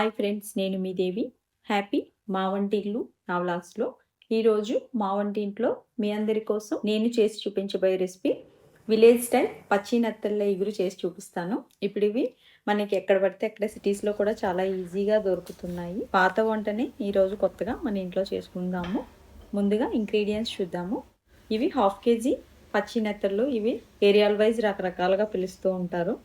Hi friends నేను మీ దేవి. Happy మా వంటిల్లు నా వ్లాగ్స్లో ఈరోజు మా వంటింట్లో మీ అందరి కోసం నేను చేసి చూపించబోయే రెసిపీ విలేజ్ స్టైల్ పచ్చి నత్తల్లో ఇగురు చేసి చూపిస్తాను. ఇప్పుడు ఇవి మనకి ఎక్కడ పడితే అక్కడ సిటీస్లో కూడా చాలా ఈజీగా దొరుకుతున్నాయి. పాత వంటని ఈరోజు కొత్తగా మన ఇంట్లో చేసుకుందాము. ముందుగా ఇంగ్రీడియంట్స్ చూద్దాము. ఇవి హాఫ్ కేజీ పచ్చి నెత్తళ్ళు ఇవి ఏరియాల వైజ్ రకరకాలుగా పిలుస్తూ ఉంటారు.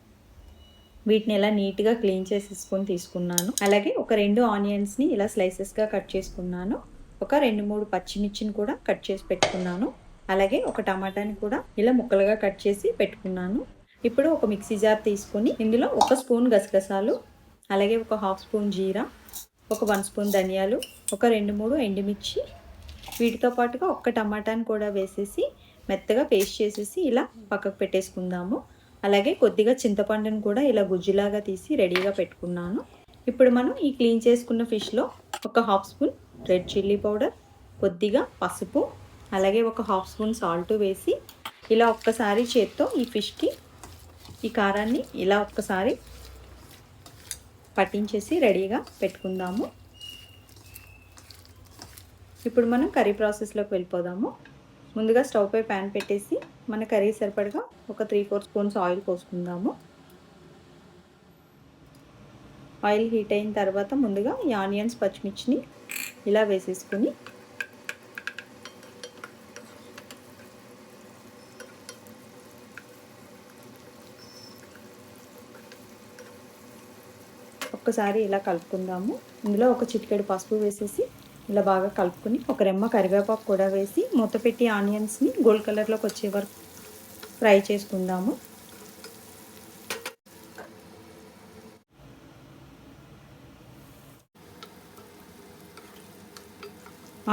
వీటిని ఇలా నీట్గా క్లీన్ చేసేసుకొని తీసుకున్నాను. అలాగే ఒక రెండు ఆనియన్స్ని ఇలా స్లైసెస్గా కట్ చేసుకున్నాను. ఒక రెండు మూడు పచ్చిమిర్చిని కూడా కట్ చేసి పెట్టుకున్నాను. అలాగే ఒక టమాటాని కూడా ఇలా ముక్కలుగా కట్ చేసి పెట్టుకున్నాను. ఇప్పుడు ఒక మిక్సీ జార్ తీసుకొని ఇందులో ఒక స్పూన్ గసగసాలు అలాగే ఒక హాఫ్ స్పూన్ జీరా ఒక వన్ స్పూన్ ధనియాలు ఒక రెండు మూడు ఎండుమిర్చి వీటితో పాటుగా ఒక్క టమాటాని కూడా వేసేసి మెత్తగా పేస్ట్ చేసేసి ఇలా పక్కకు పెట్టేసుకుందాము. అలాగే కొద్దిగా చింతపండుని కూడా ఇలా గుజ్జులాగా తీసి రెడీగా పెట్టుకున్నాను. ఇప్పుడు మనం ఈ క్లీన్ చేసుకున్న ఫిష్లో ఒక half spoon red chilli powder కొద్దిగా పసుపు అలాగే ఒక హాఫ్ స్పూన్ సాల్ట్ వేసి ఇలా ఒక్కసారి చేత్తో ఈ ఫిష్కి ఈ కారాన్ని ఇలా ఒక్కసారి పట్టించేసి రెడీగా పెట్టుకుందాము. ఇప్పుడు మనం కర్రీ ప్రాసెస్లోకి వెళ్ళిపోదాము. ముందుగా స్టవ్ పై ప్యాన్ పెట్టేసి మన కర్రీ సరిపడగా ఒక త్రీ ఫోర్ స్పూన్స్ ఆయిల్ పోసుకుందాము. ఆయిల్ హీట్ అయిన తర్వాత ముందుగా ఈ ఆనియన్స్ పచ్చిమిర్చిని ఇలా వేసేసుకుని ఒక్కసారి ఇలా కలుపుకుందాము. ఇందులో ఒక చిటికెడు పసుపు వేసేసి ఇలా బాగా కలుపుకొని ఒక రెమ్మ కరివేపాకు కూడా వేసి మూత పెట్టి ఆనియన్స్ని గోల్డ్ కలర్లోకి వచ్చే వరకు ఫ్రై చేసుకుందాము.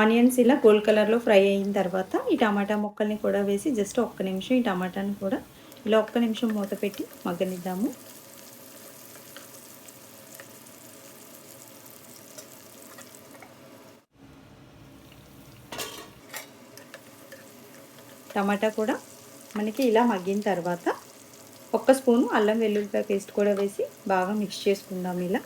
ఆనియన్స్ ఇలా గోల్డ్ కలర్లో ఫ్రై అయిన తర్వాత ఈ టమాటా ముక్కల్ని కూడా వేసి జస్ట్ ఒక్క నిమిషం ఈ టమాటాని కూడా ఇలా ఒక్క నిమిషం మూత పెట్టి మగ్గనిద్దాము. టమాటా కూడా మనకి ఇలా మగ్గిన తర్వాత ఒక్క స్పూను అల్లం వెల్లుల్లిపాయ పేస్ట్ కూడా వేసి బాగా మిక్స్ చేసుకుందాం ఇలా.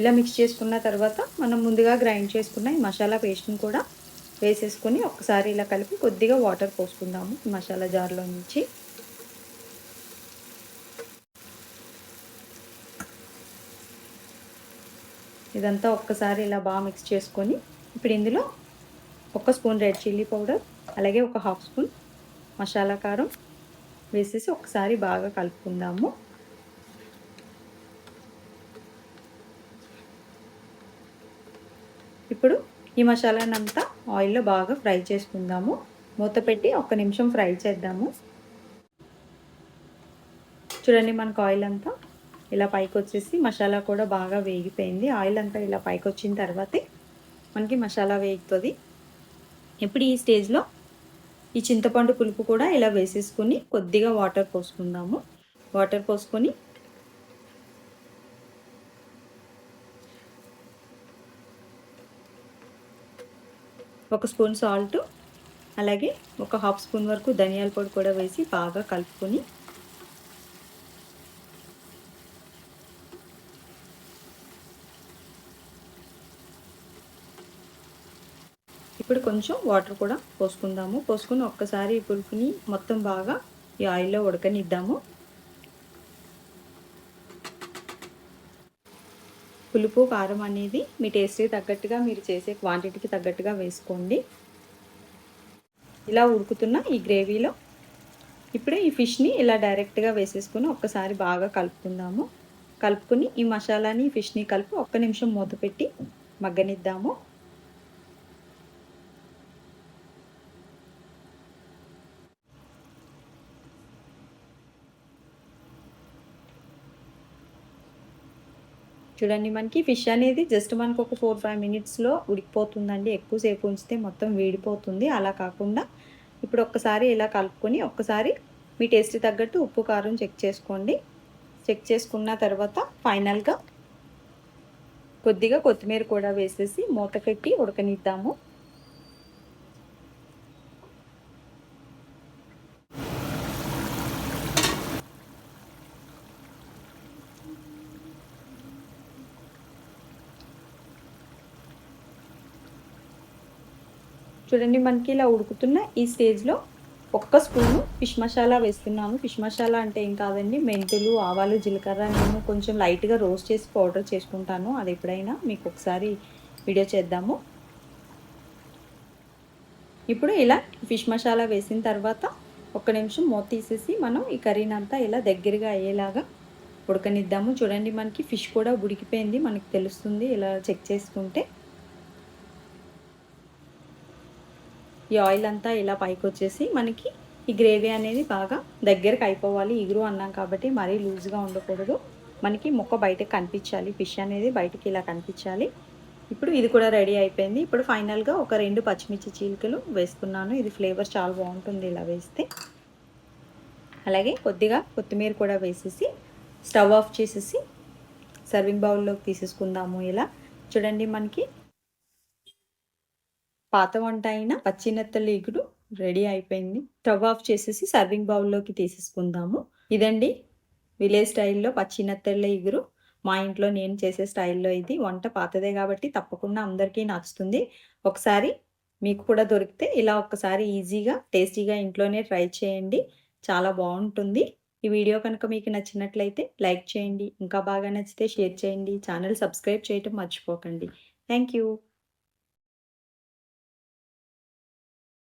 ఇలా మిక్స్ చేసుకున్న తర్వాత మనం ముందుగా గ్రైండ్ చేసుకున్న ఈ మసాలా పేస్ట్ని కూడా వేసేసుకొని ఒకసారి ఇలా కలిపి కొద్దిగా వాటర్ పోసుకుందాము మసాలా జార్లో నుంచి. ఇదంతా ఒక్కసారి ఇలా బాగా మిక్స్ చేసుకొని ఇప్పుడు ఇందులో ఒక స్పూన్ రెడ్ చిల్లీ పౌడర్ అలాగే ఒక హాఫ్ స్పూన్ మసాలా కారం వేసేసి ఒకసారి బాగా కలుపుకుందాము. ఇప్పుడు ఈ మసాలాను అంతా ఆయిల్లో బాగా ఫ్రై చేసుకుందాము. మూత పెట్టి ఒక నిమిషం ఫ్రై చేద్దాము. చూడండి మనకు ఆయిల్ అంతా ఇలా పైకి వచ్చేసి మసాలా కూడా బాగా వేగిపోయింది. ఆయిల్ అంతా ఇలా పైకి వచ్చిన తర్వాతే మనకి మసాలా వేగుతుంది. ఇప్పుడు ఈ స్టేజ్లో ఈ చింతపండు పులుపు కూడా ఇలా వేసేసుకుని కొద్దిగా వాటర్ పోసుకుందాము. వాటర్ పోసుకొని ఒక స్పూన్ సాల్ట్ అలాగే ఒక హాఫ్ స్పూన్ వరకు ధనియాల పొడి కూడా వేసి బాగా కలుపుకొని ఇప్పుడు కొంచెం వాటర్ కూడా పోసుకుందాము. పోసుకుని ఒక్కసారి పులుపుని మొత్తం బాగా ఈ ఆయిల్లో ఉడకనిద్దాము. పులుపు కారం అనేది మీ టేస్ట్కి తగ్గట్టుగా మీరు చేసే క్వాంటిటీకి తగ్గట్టుగా వేసుకోండి. ఇలా ఉడుకుతున్న ఈ గ్రేవీలో ఇప్పుడే ఈ ఫిష్ని ఇలా డైరెక్ట్గా వేసేసుకుని ఒక్కసారి బాగా కలుపుకుందాము. కలుపుకుని ఈ మసాలాని ఫిష్ని కలిపి ఒక్క నిమిషం మూత పెట్టి మగ్గనిద్దాము. చూడండి మనకి ఫిష్ అనేది జస్ట్ మనకు ఒక ఫోర్ ఫైవ్ మినిట్స్లో ఉడికిపోతుందండి. ఎక్కువసేపు ఉంచితే మొత్తం వేడిపోతుంది. అలా కాకుండా ఇప్పుడు ఒక్కసారి ఇలా కలుపుకొని ఒక్కసారి మీ టేస్ట్ తగ్గట్టు ఉప్పు కారం చెక్ చేసుకోండి. చెక్ చేసుకున్న తర్వాత ఫైనల్గా కొద్దిగా కొత్తిమీర కూడా వేసేసి మూత కట్టి ఉడకనిద్దాము. చూడండి మనకి ఇలా ఉడుకుతున్న ఈ స్టేజ్లో ఒక్క స్పూను ఫిష్ మసాలా వేస్తున్నాను ఫిష్ మసాలా అంటే ఏం కాదండి మెంతులు ఆవాలు జీలకర్ర నేను కొంచెం లైట్గా రోస్ట్ చేసి పౌడర్ చేసుకుంటాను. అది ఎప్పుడైనా మీకు ఒకసారి వీడియో చేద్దాము. ఇప్పుడు ఇలా ఫిష్ మసాలా వేసిన తర్వాత ఒక్క నిమిషం మూత తీసేసి మనం ఈ కర్రీని అంతా ఇలా దగ్గరగా అయ్యేలాగా ఉడకనిద్దాము. చూడండి మనకి ఫిష్ కూడా ఉడికిపోయింది. మనకి తెలుస్తుంది ఇలా చెక్ చేసుకుంటే. ఈ ఆయిల్ అంతా ఇలా పైకి వచ్చేసి మనకి ఈ గ్రేవీ అనేది బాగా దగ్గరకు అయిపోవాలి. ఇగురు అన్నాం కాబట్టి మరీ లూజ్గా ఉండకూడదు. మనకి మొక్క బయటకు కనిపించాలి. ఫిష్ అనేది బయటికి ఇలా కనిపించాలి. ఇప్పుడు ఇది కూడా రెడీ అయిపోయింది. ఇప్పుడు ఫైనల్గా ఒక రెండు పచ్చిమిర్చి చీలికలు వేసుకున్నాను. ఇది ఫ్లేవర్ చాలా బాగుంటుంది ఇలా వేస్తే. అలాగే కొద్దిగా కొత్తిమీర కూడా వేసేసి స్టవ్ ఆఫ్ చేసేసి సర్వింగ్ బౌల్లోకి తీసేసుకుందాము ఇలా. చూడండి మనకి పాత వంట అయిన పచ్చినెత్తలు ఇగురు రెడీ అయిపోయింది. స్టవ్ ఆఫ్ చేసేసి సర్వింగ్ బౌల్లోకి తీసేసుకుందాము. ఇదండి విలేజ్ స్టైల్లో పచ్చినెత్తళ్ళ ఇగురు. మా ఇంట్లో నేను చేసే స్టైల్లో ఇది. వంట పాతదే కాబట్టి తప్పకుండా అందరికీ నచ్చుతుంది. ఒకసారి మీకు కూడా దొరికితే ఇలా ఒక్కసారి ఈజీగా టేస్టీగా ఇంట్లోనే ట్రై చేయండి. చాలా బాగుంటుంది. ఈ వీడియో కనుక మీకు నచ్చినట్లయితే లైక్ చేయండి. ఇంకా బాగా నచ్చితే షేర్ చేయండి. ఛానల్ సబ్స్క్రైబ్ చేయటం మర్చిపోకండి. Thank you.